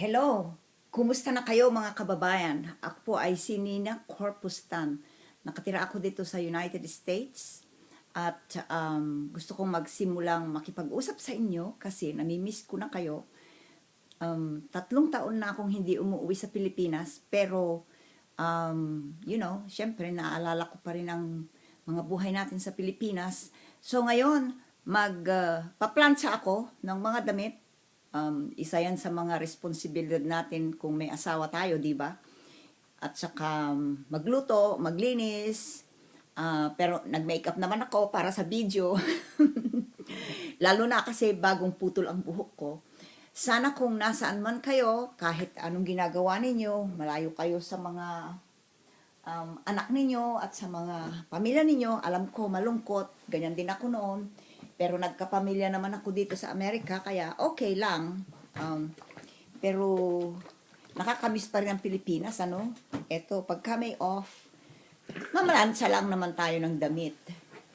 Hello! Kumusta na kayo mga kababayan? Ako po ay si Nina Corpustan. Nakatira ako dito sa United States at um, gusto kong magsimulang makipag-usap sa inyo kasi namimiss ko na kayo. Um, tatlong taon na akong hindi umuwi sa Pilipinas pero um, you know, syempre naaalala ko pa rin ang mga buhay natin sa Pilipinas. So ngayon, magpaplantsa ako ng mga damit um, isa yan sa mga responsibilidad natin kung may asawa tayo, di ba? At saka um, magluto, maglinis, ah, pero nag-makeup naman ako para sa video. Lalo na kasi bagong putol ang buhok ko. Sana kung nasaan man kayo, kahit anong ginagawa ninyo, malayo kayo sa mga um, anak ninyo at sa mga pamilya ninyo, alam ko malungkot, ganyan din ako noon. Pero nagkapamilya naman ako dito sa Amerika, kaya okay lang. Um, pero nakakamiss pa rin ang Pilipinas, ano? Eto, pag kami off, mamalansya lang naman tayo ng damit.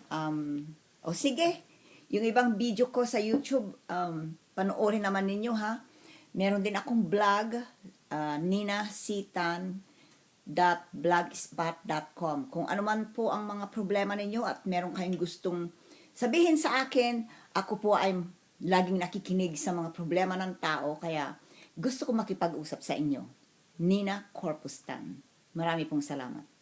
Um, o sige, yung ibang video ko sa YouTube, um, panoorin naman ninyo ha. Meron din akong vlog, uh, ninasitan.blogspot.com. Kung ano man po ang mga problema ninyo at meron kayong gustong sabihin sa akin, ako po ay laging nakikinig sa mga problema ng tao, kaya gusto ko makipag-usap sa inyo. Nina Corpustan. Marami pong salamat.